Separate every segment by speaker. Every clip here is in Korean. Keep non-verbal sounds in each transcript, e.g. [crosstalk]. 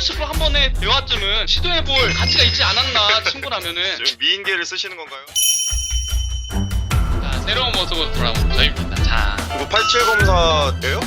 Speaker 1: 번씩으로 한 번의 대화쯤은 시도해볼 가치가 있지 않았나 친구라면은. [laughs]
Speaker 2: 지금 미인계를 쓰시는 건가요?
Speaker 1: 자 새로운 모습으로 돌아온 저입니다. 자.
Speaker 2: 이거 87 검사예요?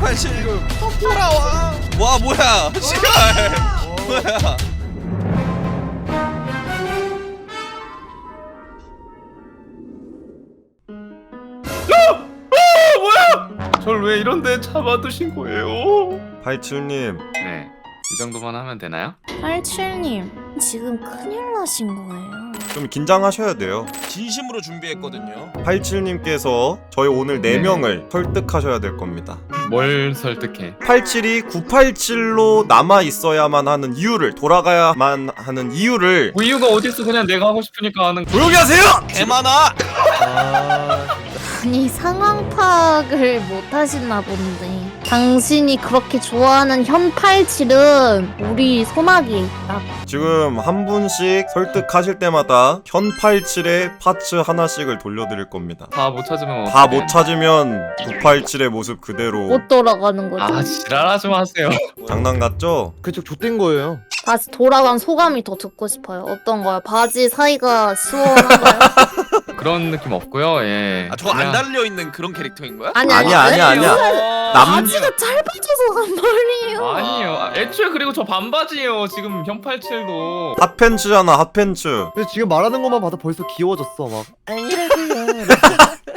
Speaker 3: 87또 돌아와. 와 뭐야. [laughs] 씨발. 뭐야.
Speaker 4: 절왜 이런데 잡아두신 거예요?
Speaker 2: 87님
Speaker 1: 네. 이 정도만 하면 되나요?
Speaker 5: 87님, 지금 큰일 나신 거예요.
Speaker 2: 좀 긴장하셔야 돼요
Speaker 3: 진심으로 준비했거든요
Speaker 2: 87님께서 저희 오늘
Speaker 1: 네.
Speaker 2: 4명을 설득하셔야 될 겁니다
Speaker 1: 뭘 설득해?
Speaker 2: 87이 987로 남아 있어야만 하는 이유를 돌아가야만 하는 이유를
Speaker 1: 그 이유가 어딨어 그냥 내가 하고 싶으니까 하는
Speaker 2: 조용히 하세요!
Speaker 3: 개 많아
Speaker 5: 아니, 상황 파악을 못 하시나 본데. 당신이 그렇게 좋아하는 현87은 우리 소나기에 있다.
Speaker 2: 지금 한 분씩 설득하실 때마다 현 87의 파츠 하나씩을 돌려드릴 겁니다
Speaker 1: 다 못 찾으면
Speaker 2: 다
Speaker 1: 어떡해?
Speaker 2: 못 찾으면 987의 모습 그대로
Speaker 5: 못 돌아가는 거죠.
Speaker 1: 아 지랄하지 마세요
Speaker 2: 장난 같죠?
Speaker 6: 그쪽 좆된 거예요.
Speaker 5: 다시 돌아간 소감이 더 듣고 싶어요. 어떤 거요? 바지 사이가 시원한가요? [laughs]
Speaker 1: 그런 느낌 없고요 예
Speaker 3: 아 저거 안
Speaker 1: 그냥-
Speaker 3: 달려 있는 그런 캐릭터인 거야?
Speaker 5: 아니,
Speaker 2: 아니야 아니야 아니야
Speaker 3: 어,
Speaker 2: 남-
Speaker 5: 바지가 짧아져서 간 말이에요.
Speaker 1: 아니요 아, 애초에 그리고 저 반바지예요 지금 현팔칠도
Speaker 2: 핫팬츠잖아 핫팬츠
Speaker 6: 근데 지금 말하는 것만 봐도 벌써 귀여워졌어 막.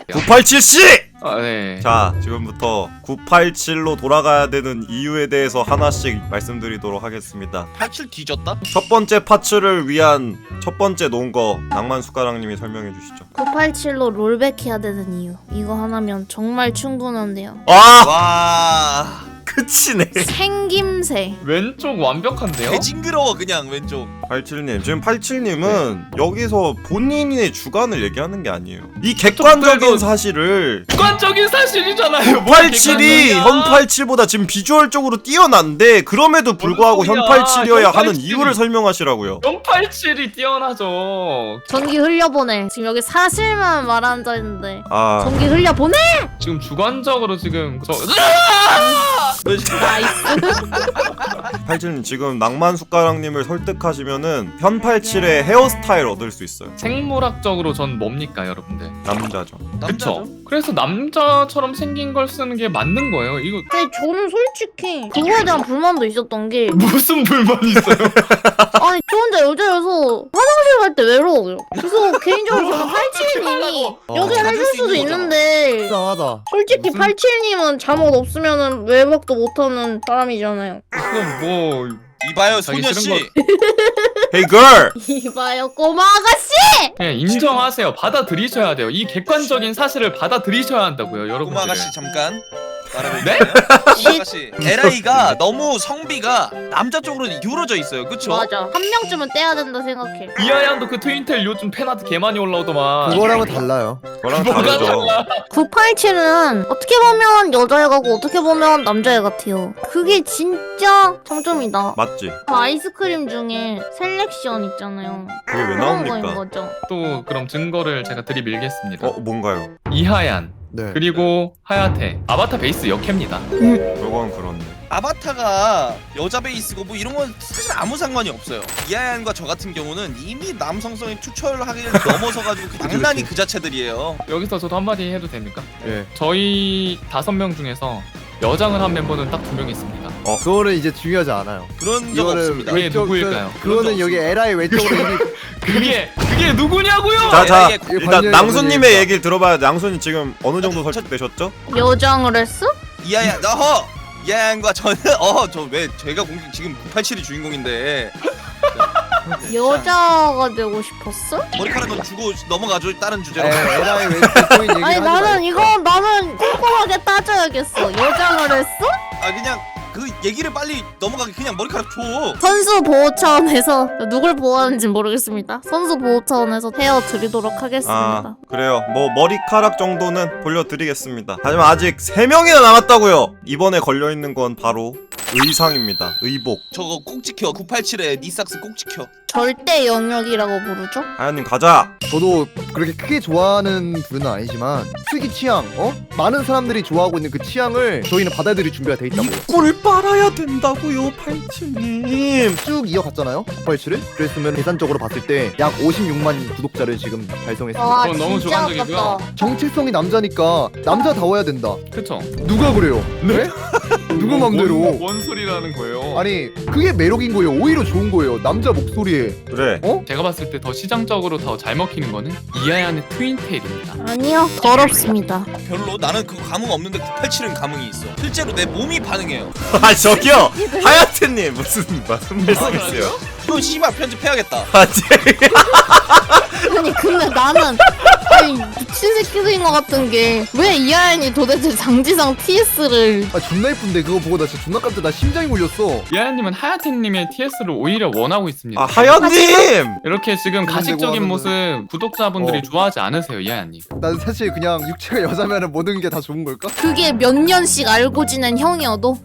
Speaker 2: 987씨!
Speaker 1: 아 네
Speaker 2: 자 지금부터 987로 돌아가야 되는 이유에 대해서 하나씩 말씀드리도록 하겠습니다
Speaker 3: 87 뒤졌다?
Speaker 2: 첫 번째 파츠를 위한 첫 번째 논거 낭만 숟가락님이 설명해 주시죠
Speaker 5: 987로 롤백 해야 되는 이유. 이거 하나면 정말 충분한데요.
Speaker 2: 아
Speaker 3: 와
Speaker 2: 끝이네
Speaker 5: 생김새.
Speaker 1: 왼쪽 완벽한데요?
Speaker 3: 개징그러워 그냥 왼쪽
Speaker 2: 87님 지금 87님은 여기서 본인의 주관을 얘기하는 게 아니에요 이 객관적인
Speaker 1: 또-
Speaker 2: 사실을
Speaker 1: 객관적인 사실이잖아요
Speaker 2: 87이 현 87보다 지금 비주얼적으로 뛰어난데 그럼에도 불구하고 현
Speaker 1: 소리야.
Speaker 2: 87이어야
Speaker 1: 현
Speaker 2: 하는
Speaker 1: 87이.
Speaker 2: 이유를 설명하시라고요
Speaker 1: 현팔칠이 뛰어나죠
Speaker 5: 전기 흘려보내. 지금 여기 사실만 자인데.
Speaker 2: 아
Speaker 5: 전기 흘려보내!
Speaker 1: 지금 주관적으로 지금 저 [laughs]
Speaker 5: 나이스.
Speaker 2: 87님 지금 낭만 숟가락님을 설득하시면은 현 87의 헤어스타일 얻을 수 있어요
Speaker 1: 생물학적으로 전 뭡니까 여러분들
Speaker 2: 남자죠
Speaker 1: 그쵸? 그래서 남자처럼 생긴 걸 쓰는 게 맞는 거예요 이거
Speaker 5: 근데 저는 솔직히 그거에 대한 불만도 있었던 게
Speaker 1: 무슨 불만이 있어요?
Speaker 5: 아니 저 혼자 여자여서 화장실 갈때 외로워요. 그래서 [laughs] 개인적으로 저는 87님이
Speaker 6: 어.
Speaker 5: 여기
Speaker 3: 찾을
Speaker 5: 해줄
Speaker 3: 수
Speaker 5: 수도
Speaker 3: 있는.
Speaker 5: 있는데
Speaker 6: 이상하다.
Speaker 5: 솔직히
Speaker 1: 무슨-
Speaker 5: 87님은 잠옷 없으면은 외박도 못하는 사람이잖아요.
Speaker 1: 그럼 뭐
Speaker 3: 이봐요
Speaker 1: 자기
Speaker 3: 소녀 씨
Speaker 1: 싫은
Speaker 2: Hey girl! [laughs]
Speaker 5: 이봐요 꼬마 아가씨!
Speaker 1: 그냥 인정하세요 받아들이셔야 돼요 이 객관적인 사실을 받아들이셔야 한다고요 여러분들
Speaker 3: 꼬마 아가씨 잠깐
Speaker 1: 네?
Speaker 3: 아가씨 LA가 너무 성비가 남자 쪽으로 기울어져 있어요 그쵸?
Speaker 5: 맞아 한 명쯤은 떼야 된다 생각해.
Speaker 1: 이하얀도 그 트윈텔 요즘 팬아트 개 많이 올라오더만
Speaker 6: 그거랑은 달라요.
Speaker 1: 뭐가
Speaker 2: 다르죠
Speaker 1: 달라
Speaker 5: 987은 어떻게 보면 여자애 같고 어떻게 보면 남자애 같아요. 그게 진짜 장점이다.
Speaker 2: 맞지?
Speaker 5: 그 아이스크림 중에 셀렉션 있잖아요.
Speaker 2: 그게 왜
Speaker 5: 그런 거인
Speaker 2: 나옵니까?
Speaker 5: 거죠.
Speaker 1: 또 그럼 증거를 제가 들이밀겠습니다
Speaker 2: 어 뭔가요?
Speaker 1: 이하얀
Speaker 6: 네.
Speaker 1: 그리고 하야테 아바타 베이스 역해입니다
Speaker 2: 저건 그렇네
Speaker 3: 아바타가 여자 베이스고 뭐 이런 건 사실 아무 상관이 없어요 이하얀과 저 같은 경우는 이미 남성성에 투철하기를 [laughs] 넘어서 가지고 그 장난이 그 자체들이에요
Speaker 1: 여기서 저도 한마디 해도 됩니까?
Speaker 6: 예.
Speaker 1: 저희 다섯 명 중에서 여장을 한 멤버는 딱 두 명 있습니다
Speaker 6: 그거는 이제 중요하지 않아요.
Speaker 3: 그런 적
Speaker 6: 이거는
Speaker 3: 없습니다
Speaker 1: 왜
Speaker 6: 왼쪽,
Speaker 1: 누구일까요?
Speaker 6: 그, 그거는 여기 에라의 왼쪽으로 [laughs] 이미
Speaker 1: 그게 그게 누구냐고요?
Speaker 2: 자, 자, 일단
Speaker 6: 관련이
Speaker 2: 낭수님의. 얘기를 들어봐야 돼. 낭수님 지금 어느 정도 설득되셨죠?
Speaker 5: 여장을 했어?
Speaker 3: 이하얀 어허 이하얀과 저는 어저 왜 제가 공격 지금 987이 주인공인데 [laughs]
Speaker 5: 여자가 되고 싶었어?
Speaker 3: 머리카락은 주고 넘어가죠 다른 주제로
Speaker 6: 에, 에라의 왼쪽인 얘기
Speaker 5: 아니 나는 이거 나는 꼼꼼하게 따져야겠어. 여장을 했어?
Speaker 3: 아 그냥 그 얘기를 빨리 넘어가게 그냥 머리카락 줘
Speaker 5: 선수 보호 차원에서 누굴 보호하는지 모르겠습니다. 선수 보호 차원에서 헤어 드리도록 하겠습니다.
Speaker 2: 아 그래요. 뭐 머리카락 정도는 돌려드리겠습니다. 하지만 아직 세 명이나 남았다고요. 이번에 걸려 있는 건 바로 의상입니다. 의복.
Speaker 3: 저거 꼭 지켜 987에 니삭스 꼭 지켜
Speaker 5: 절대 영역이라고 부르죠?
Speaker 2: 하연님 가자.
Speaker 6: 저도 그렇게 크게 좋아하는 분은 아니지만 특이 취향, 어? 많은 사람들이 좋아하고 있는 그 취향을 저희는 받아들일 준비가 돼 있다고요.
Speaker 2: 꿀 빨아야 된다고요, 팔칠님.
Speaker 6: 쭉 이어갔잖아요. 987을. 그랬으면 계산적으로 봤을 때 약 56만 구독자를 지금 달성했습니다.
Speaker 5: 와
Speaker 1: 그건 너무
Speaker 5: 진짜
Speaker 1: 주관적이고요.
Speaker 5: 아깝다.
Speaker 6: 정체성이 남자니까 남자다워야 된다.
Speaker 1: 그쵸?
Speaker 6: 누가 그래요? 네? 누구 맘대로?
Speaker 4: 뭔, 뭔 소리라는 거예요?
Speaker 6: 아니 그게 매력인 거예요. 오히려 좋은 거예요. 남자 목소리에.
Speaker 2: 그래.
Speaker 1: 제가 봤을 때 더 시장적으로 더 잘 먹히는 거는 이하얀의 트윈테일입니다.
Speaker 5: 아니요 더럽습니다.
Speaker 3: 별로 나는 그거 감흥 없는데 987은 감흥이 있어 실제로 내 몸이 반응해요 [laughs]
Speaker 2: 아 저기요, 하야트님 무슨 무슨 말씀이세요?
Speaker 3: 이건 씨발 편집해야겠다 [laughs]
Speaker 2: 아, 제...
Speaker 5: 아니 근데 나는 아니 미친 새끼들인 것 같은 게 왜 이하연이 도대체 장지상 TS를
Speaker 6: 아 존나 예쁜데 그거 보고 나 진짜 존나 깜짝 나 심장이 울렸어.
Speaker 1: 이하얀님은 하야테님의 TS를 오히려 원하고 있습니다.
Speaker 2: 아 하연님.
Speaker 1: 이렇게 지금 가식적인
Speaker 6: 뭐
Speaker 1: 모습 구독자분들이
Speaker 6: 어.
Speaker 1: 좋아하지 않으세요, 이하얀님.
Speaker 6: 난 사실 그냥 육체가 여자면은 모든 게 다 좋은 걸까?
Speaker 5: 그게 몇 년씩 알고 지낸 형이어도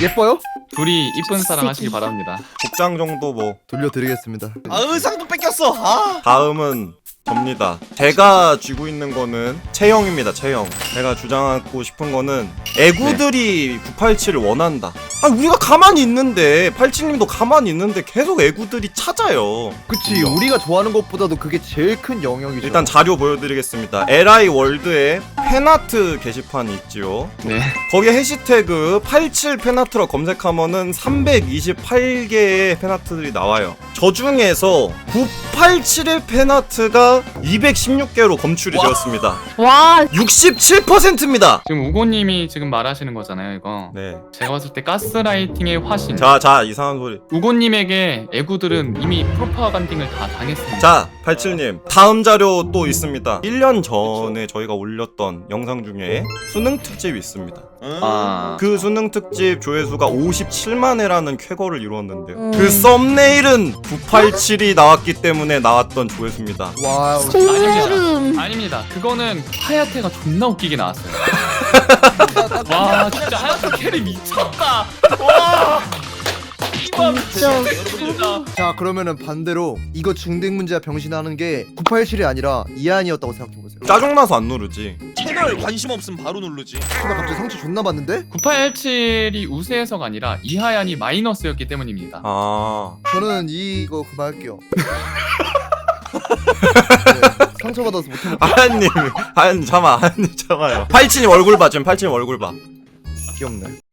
Speaker 6: 예뻐요?
Speaker 1: 둘이 이쁜 사랑. 하시기 바랍니다.
Speaker 2: 복장 정도 뭐
Speaker 6: 돌려드리겠습니다.
Speaker 3: 아 의상도 뺏겼어 아
Speaker 2: 다음은 접니다. 제가 쥐고 있는 거는 체형입니다. 체형. 제가 주장하고 싶은 거는 애구들이 987을 원한다. 아 우리가 가만히 있는데 87님도 가만히 있는데 계속 애구들이 찾아요.
Speaker 6: 그치 우리가 좋아하는 것보다도 그게 제일 큰 영역이죠.
Speaker 2: 일단 자료 보여드리겠습니다. LI 월드에 팬아트 게시판이 있지요.
Speaker 1: 네.
Speaker 2: 거기에 해시태그 87 팬아트로 검색하면은 328개의 팬아트들이 나와요. 저 중에서 987의 팬아트가 216개로 검출이
Speaker 3: 와.
Speaker 2: 되었습니다.
Speaker 5: 와
Speaker 2: 67%입니다.
Speaker 1: 지금 우고님이 지금 말하시는 거잖아요, 이거.
Speaker 2: 네.
Speaker 1: 제가 봤을 때 가스라이팅의 화신.
Speaker 2: 자, 자, 이상한 소리.
Speaker 1: 우고님에게 애구들은 이미 프로파간딩을 다 당했습니다.
Speaker 2: 자, 87님. 다음 자료 또 있습니다. 1년 전에 저희가 올렸던 영상 중에 수능 특집이 있습니다.
Speaker 3: 음.
Speaker 1: 아.
Speaker 2: 그 수능 특집 조회수가 57만 회라는 쾌거를 이루었는데요.
Speaker 5: 음.
Speaker 2: 그 썸네일은 987이 나왔기 때문에 나왔던 조회수입니다.
Speaker 6: 와우.
Speaker 5: 소름
Speaker 1: 아닙니다. 그거는 하야테가 존나 웃기게 나왔어요. [laughs] 와, 진짜 하야테 캐리 미쳤다. 와.
Speaker 5: 진짜
Speaker 1: 진짜.
Speaker 6: 자 그러면은 반대로 이거 중딩 문제와 병신하는 게 987이 아니라 이한이었다고 생각해보세요.
Speaker 2: 짜증나서 안 누르지.
Speaker 3: 채널 관심 없으면 바로 누르지
Speaker 6: 나 갑자기 상처 존나 받는데?
Speaker 1: 9817이 우세해서가 아니라 이하얀이 마이너스였기 때문입니다.
Speaker 2: 아,
Speaker 6: 저는 이거 그만할게요. [laughs] 네, 상처받아서 못하면
Speaker 2: 하연님, 하연님 참아, 하연님 참아요. 87님 얼굴 봐, 지금 87님 얼굴 봐.
Speaker 6: 귀엽네.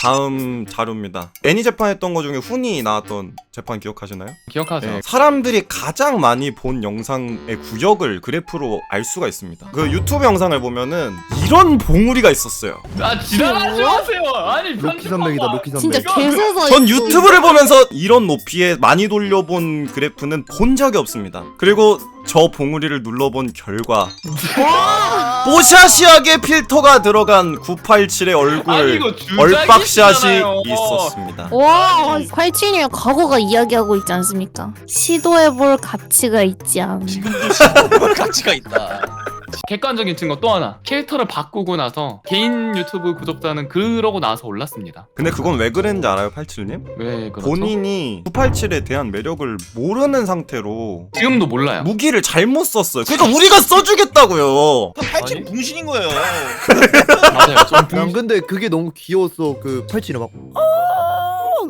Speaker 2: 다음 자료입니다. 애니 재판 했던 거 중에 훈이 나왔던 재판 기억하시나요?
Speaker 1: 기억하죠?
Speaker 2: 네. 사람들이 가장 많이 본 영상의 구역을 그래프로 알 수가 있습니다. 그 유튜브 영상을 보면은 이런 봉우리가 있었어요.
Speaker 1: 아 지랄하지 마세요. 아니
Speaker 6: 로키 선배이다 로키 선배.
Speaker 5: 진짜 개세서
Speaker 2: 전 유튜브를 보면서 이런 높이에 많이 돌려본 그래프는 본 적이 없습니다. 그리고 저 봉우리를 눌러본 결과 뽀샤시하게 필터가 들어간 987의 얼굴
Speaker 1: 아니
Speaker 2: 얼박샷이
Speaker 1: 주작이시잖아요.
Speaker 2: 있었습니다.
Speaker 5: 와 87이면 과거가 이야기하고 있지 않습니까 시도해볼 가치가 있지 않
Speaker 3: 지금도 [laughs] 시도해볼 가치가 있다
Speaker 1: 객관적인 증거 또 하나. 캐릭터를 바꾸고 나서 개인 유튜브 구독자는 그러고 나서 올랐습니다.
Speaker 2: 근데 그건 왜 그랬는지 알아요, 87님?
Speaker 1: 왜 그렇죠?
Speaker 2: 본인이 987에 대한 매력을 모르는 상태로
Speaker 1: 지금도 몰라요.
Speaker 2: 무기를 잘못 썼어요. 그러니까 우리가 써주겠다고요.
Speaker 3: 87
Speaker 1: 아니.
Speaker 3: 붕신인 거예요 [laughs]
Speaker 1: 맞아요. 좀 붕...
Speaker 6: 난 근데 그게 너무 귀여웠어. 그 87이 막 아!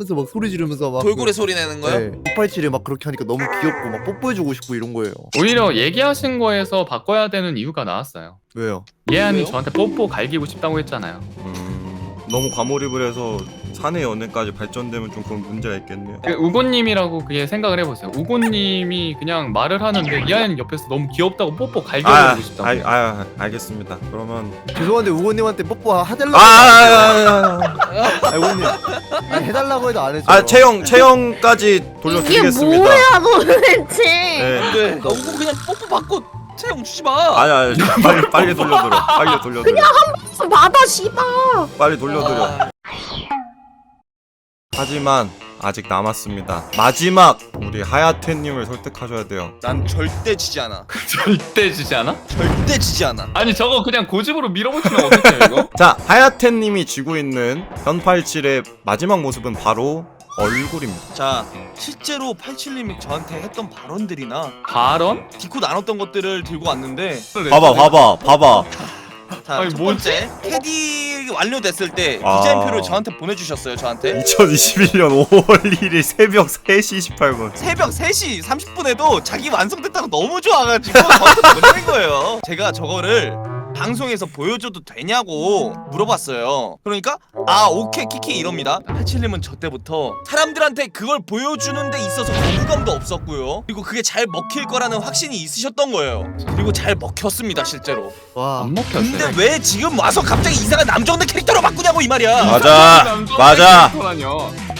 Speaker 6: 하면서 막 소리 지르면서 막
Speaker 3: 돌고래 소리 내는 거요?
Speaker 6: 네, 987이 막 그렇게 하니까 너무 귀엽고 막 뽀뽀해주고 싶고 이런 거예요.
Speaker 1: 오히려 얘기하신 거에서 바꿔야 되는 이유가 나왔어요.
Speaker 6: 왜요?
Speaker 1: 예안이
Speaker 3: 왜요?
Speaker 1: 저한테 뽀뽀 갈기고 싶다고 했잖아요.
Speaker 2: 음, 너무 과몰입을 해서 사내 연애까지 발전되면 좀 그런 문제가 있겠네요.
Speaker 1: 그 우고님이라고 그게 생각을 해보세요. 우고님이 그냥 말을 하는데 이하연 옆에서 너무 귀엽다고 뽀뽀
Speaker 2: 아,
Speaker 1: 갈겨주고 싶다고.
Speaker 2: 아, 아, 알겠습니다. 그러면
Speaker 6: 죄송한데 우고님한테 뽀뽀
Speaker 2: 아,
Speaker 6: 해달라고.
Speaker 2: 아, 아, 아,
Speaker 6: 아, 우고님. 해달라고 해도 안 해줘.
Speaker 2: 아, 체형까지
Speaker 5: 이게
Speaker 2: 돌려드리겠습니다.
Speaker 5: 뭐야 도대체
Speaker 2: 네.
Speaker 3: 근데 오고 그냥 뽀뽀 받고 채용 주지 마
Speaker 2: 아니, 아니, 빨리, 빨리 돌려드려. 빨리 돌려드려.
Speaker 5: 받아 씨발
Speaker 2: 빨리 돌려드려.
Speaker 3: 아,
Speaker 2: 하지만 아직 남았습니다. 마지막 우리 하야테님을 설득하셔야 돼요.
Speaker 3: 난 절대 지지 않아. [laughs]
Speaker 1: 절대 지지 않아?
Speaker 3: 절대 지지 않아.
Speaker 1: 아니 저거 그냥 고집으로 밀어붙이면 어떡해요 이거? [laughs]
Speaker 2: 자, 하야테님이 쥐고 있는 현팔칠의 마지막 모습은 바로 얼굴입니다.
Speaker 3: 자, 실제로 87님이 저한테 했던 발언들이나
Speaker 1: 발언?
Speaker 3: 디코 나눴던 것들을 들고 왔는데
Speaker 2: 봐봐, 봐봐, 봐봐.
Speaker 3: 자,
Speaker 1: 아니,
Speaker 3: 첫
Speaker 1: 뭐지?
Speaker 3: 번째 캐디 완료됐을 때
Speaker 2: 아.
Speaker 3: 디자인표를 저한테 보내주셨어요. 저한테
Speaker 2: 2021년 5월 1일 새벽 3시 28분.
Speaker 3: 새벽 3시 30분에도 자기 완성됐다고 너무 좋아가지고 저한테 보내는 거예요. 제가 저거를 방송에서 보여줘도 되냐고 물어봤어요. 그러니까 아 오케이 키키 이럽니다. 87님은 저 때부터 사람들한테 그걸 보여주는 데 있어서 거부감도 없었고요. 그리고 그게 잘 먹힐 거라는 확신이 있으셨던 거예요. 그리고 잘 먹혔습니다 실제로.
Speaker 6: 와
Speaker 1: 안 먹혔어.
Speaker 3: 근데 왜 지금 와서 갑자기 이상한 남정대 캐릭터로 바꾸냐고 이 말이야.
Speaker 2: 맞아, 맞아.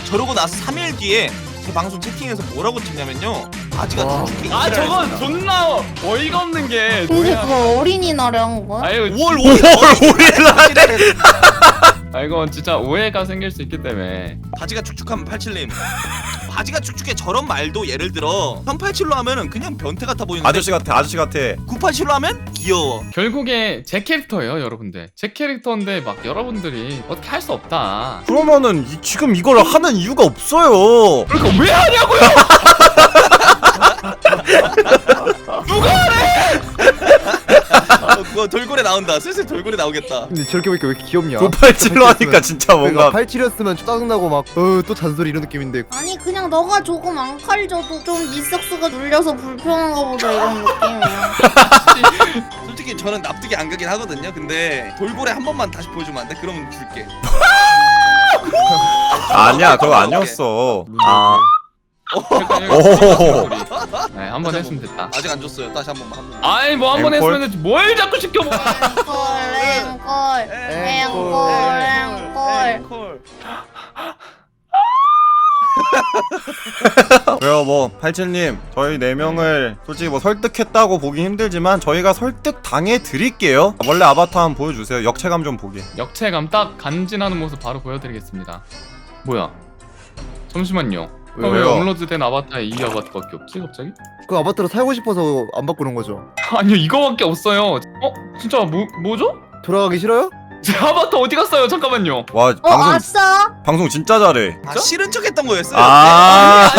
Speaker 3: 저러고 나서 3일 뒤에 제 방송 채팅에서 뭐라고 찍냐면요. 바지가
Speaker 6: 와.
Speaker 1: 다아 저건 존나 어이가 없는 게
Speaker 5: 근데
Speaker 1: 뭐야?
Speaker 5: 그거 어린이날에 한 거야?
Speaker 1: 아이고
Speaker 3: 5월 5일 어린이날에
Speaker 1: 아 이거 진짜 오해가 생길 수 있기 때문에
Speaker 3: 바지가 축축하면 87님 바지가 축축해 저런 말도 예를 들어 387로 하면은 그냥 변태 같아 보이는데
Speaker 2: 아저씨 같아, 아저씨 같아.
Speaker 3: 987로 하면 귀여워
Speaker 1: 결국에 제 캐릭터예요 여러분들 제 캐릭터인데 막 여러분들이 어떻게 할 수 없다
Speaker 2: 그러면은 이- 지금 이걸 하는 이유가 없어요.
Speaker 1: 그러니까 왜 하냐고요 [laughs] [laughs]
Speaker 3: 어, [laughs] 그거 돌고래 나온다. 슬슬 돌고래 나오겠다.
Speaker 6: 근데 저렇게 보니까 왜 이렇게 귀엽냐?
Speaker 2: 987로 하니까 진짜
Speaker 6: 뭔가
Speaker 2: 뭔가
Speaker 6: 87이었으면 짜증나고 막 어 또 잔소리 이런 느낌인데.
Speaker 5: 아니 그냥 너가 조금 안 칼져도 좀 니섹스가 눌려서 불편한가 보다 이런 느낌이야. [laughs]
Speaker 3: 솔직히 저는 납득이 안 가긴 하거든요. 근데 돌고래 한 번만 다시 보여주면 안 돼? 그러면 줄게.
Speaker 2: 아니야, 그거 아니었어. 아,
Speaker 1: 잠깐 이거
Speaker 2: 오. [laughs]
Speaker 1: 네, 한 번 했으면 됐다.
Speaker 3: 아직 안 줬어요. 다시 한 번만. 한 번만.
Speaker 1: 아이 뭐 한 번
Speaker 2: 앵콜?
Speaker 1: 했으면 되지 뭘 자꾸 시켜 뭐.
Speaker 5: 앵콜 앵콜 앵콜. 앵콜.
Speaker 3: 콜
Speaker 2: 그래요 뭐? 87님 저희 4명을 솔직히 뭐 설득했다고 보기 힘들지만 저희가 설득 당해 드릴게요. 원래 아바타 한번 보여주세요. 역체감 좀 보게
Speaker 1: 역체감 딱 간지나는 모습 바로 보여드리겠습니다. 뭐야? 잠시만요 아, 왜
Speaker 2: 왜요?
Speaker 1: 업로드된 아바타에 이 아바타밖에 없지 갑자기?
Speaker 6: 그 아바타로 살고 싶어서 안 바꾸는 거죠. [laughs]
Speaker 1: 아니요 이거밖에 없어요. 어? 진짜 뭐, 뭐죠?
Speaker 6: 돌아가기 싫어요?
Speaker 1: 제 아바타 어디 갔어요? 잠깐만요.
Speaker 2: 와
Speaker 5: 어
Speaker 2: 방송
Speaker 5: 아싸
Speaker 2: 방송 진짜 잘해.
Speaker 3: 아 싫은 척 했던 거였어요.
Speaker 2: 아.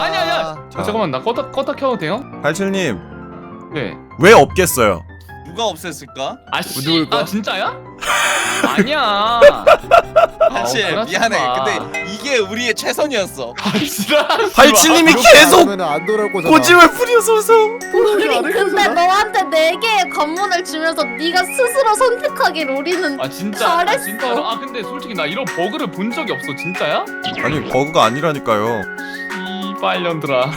Speaker 1: 아니 아니 아니 아니. 아니
Speaker 2: 자,
Speaker 1: 아, 잠깐만 나 껐다 껐다 켜도 돼요?
Speaker 2: 87님.
Speaker 1: 네.
Speaker 2: 왜 없겠어요
Speaker 3: 누가 없앴을까?
Speaker 1: 아씨.
Speaker 6: 누굴까?
Speaker 1: 아 진짜야? [laughs] 아니야.
Speaker 3: 사실
Speaker 1: 아우, 그러지
Speaker 3: 미안해.
Speaker 1: 마.
Speaker 3: 근데 이게 우리의 최선이었어.
Speaker 1: 아 진짜
Speaker 2: 87님이
Speaker 6: 이렇게
Speaker 2: 계속
Speaker 6: 하면은 안 돌아올 거잖아.
Speaker 2: 꼬집을 부려서서
Speaker 6: 않을
Speaker 5: 근데 너한테 네 개의 관문을 주면서 네가 스스로 선택하길 우리는
Speaker 1: 아 진짜. 아,
Speaker 5: 잘했어.
Speaker 1: 진짜로? 아 근데 솔직히 나 이런 버그를 본 적이 없어. 진짜야?
Speaker 2: 아니 버그가 아니라니까요.
Speaker 1: 이 빨년들아.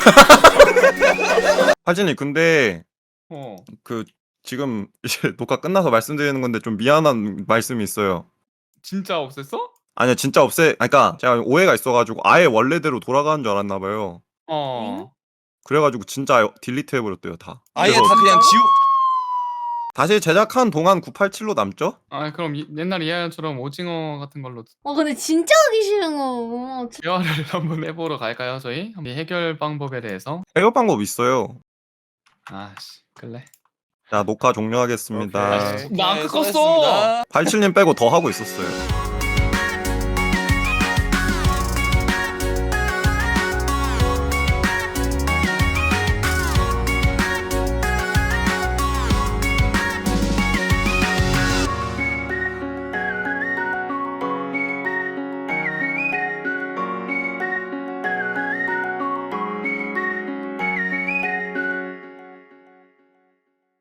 Speaker 2: 87님 근데
Speaker 1: 어.
Speaker 2: 그 지금 이제 [laughs] 녹화 끝나서 말씀드리는 건데 좀 미안한 말씀이 있어요.
Speaker 1: 진짜 없앴어?
Speaker 2: 아니야 진짜 없애 아니, 그러니까 제가 오해가 있어가지고 아예 원래대로 돌아가는 줄 알았나 봐요.
Speaker 1: 어.
Speaker 2: 그래가지고 진짜 딜리트 해버렸대요 다.
Speaker 3: 아예
Speaker 2: 그래서
Speaker 3: 다 그냥 지우
Speaker 2: 다시 제작한 동안 987로 남죠?
Speaker 1: 아 그럼 이, 옛날 이하연처럼 오징어 같은 걸로
Speaker 5: 어 근데 진짜 하기 싫은 거.
Speaker 1: 대화를 [laughs] 한번 해보러 갈까요 저희? 이 해결 방법에 대해서?
Speaker 2: 해결 방법 있어요.
Speaker 1: 아씨 그래
Speaker 2: 자 녹화 종료하겠습니다
Speaker 6: 오케이.
Speaker 1: 나
Speaker 3: 네,
Speaker 1: 아까 껐어
Speaker 3: 수고하셨습니다.
Speaker 2: 87님 빼고 더 하고 있었어요